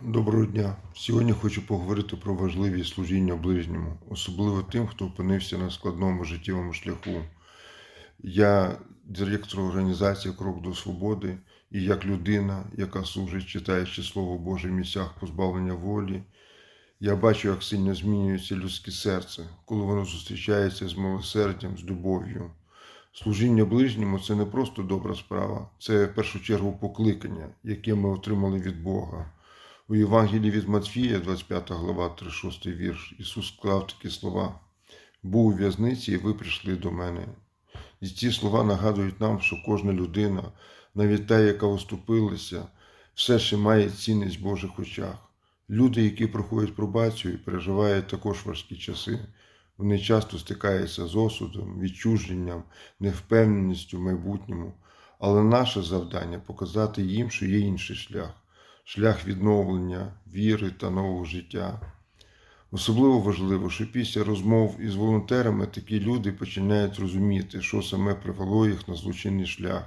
Доброго дня. Сьогодні хочу поговорити про важливість служіння ближньому, особливо тим, хто опинився на складному життєвому шляху. Я директор організації Крок до Свободи, і як людина, яка служить, читаючи Слово Боже в місцях позбавлення волі, я бачу, як сильно змінюється людське серце, коли воно зустрічається з милосердям, з любов'ю. Служіння ближньому це не просто добра справа, це в першу чергу покликання, яке ми отримали від Бога. У Євангелії від Матфія, 25 глава, 36 вірш, Ісус сказав такі слова: Був у в'язниці, і ви прийшли до мене. І ці слова нагадують нам, що кожна людина, навіть та, яка оступилася, все ще має цінність в Божих очах. Люди, які проходять пробацію і переживають також важкі часи, вони часто стикаються з осудом, відчуженням, невпевненістю в майбутньому. Але наше завдання показати їм, що є інший шлях шлях відновлення, віри та нового життя. Особливо важливо, що після розмов із волонтерами такі люди починають розуміти, що саме привело їх на злочинний шлях.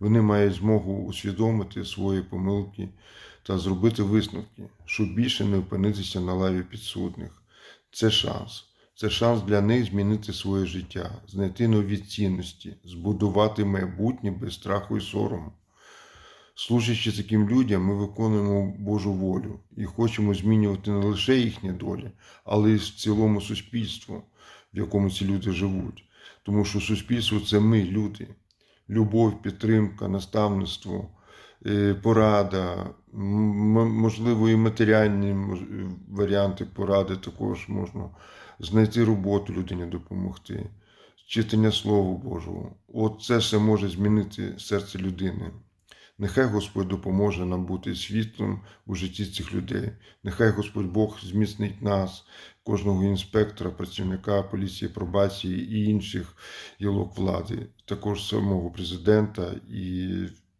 Вони мають змогу усвідомити свої помилки та зробити висновки, щоб більше не опинитися на лаві підсудних. Це шанс. Це шанс для них змінити своє життя, знайти нові цінності, збудувати майбутнє без страху і сорому. Служачи таким людям, ми виконуємо Божу волю і хочемо змінювати не лише їхні долі, але й в цілому суспільство, в якому ці люди живуть. Тому що суспільство це ми, люди. Любов, підтримка, наставництво, е, порада, можливо, і матеріальні варіанти поради також можна знайти роботу людині допомогти, читання Слова Божого. От це все може змінити серце людини. Нехай Господь допоможе нам бути світлом у житті цих людей. Нехай Господь Бог зміцнить нас, кожного інспектора, працівника поліції, пробації і інших гілок влади, також самого президента і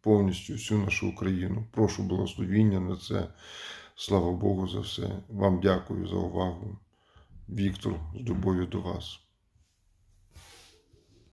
повністю всю нашу Україну. Прошу благословіння на це. Слава Богу за все. Вам дякую за увагу. Віктор, з любов'ю до вас.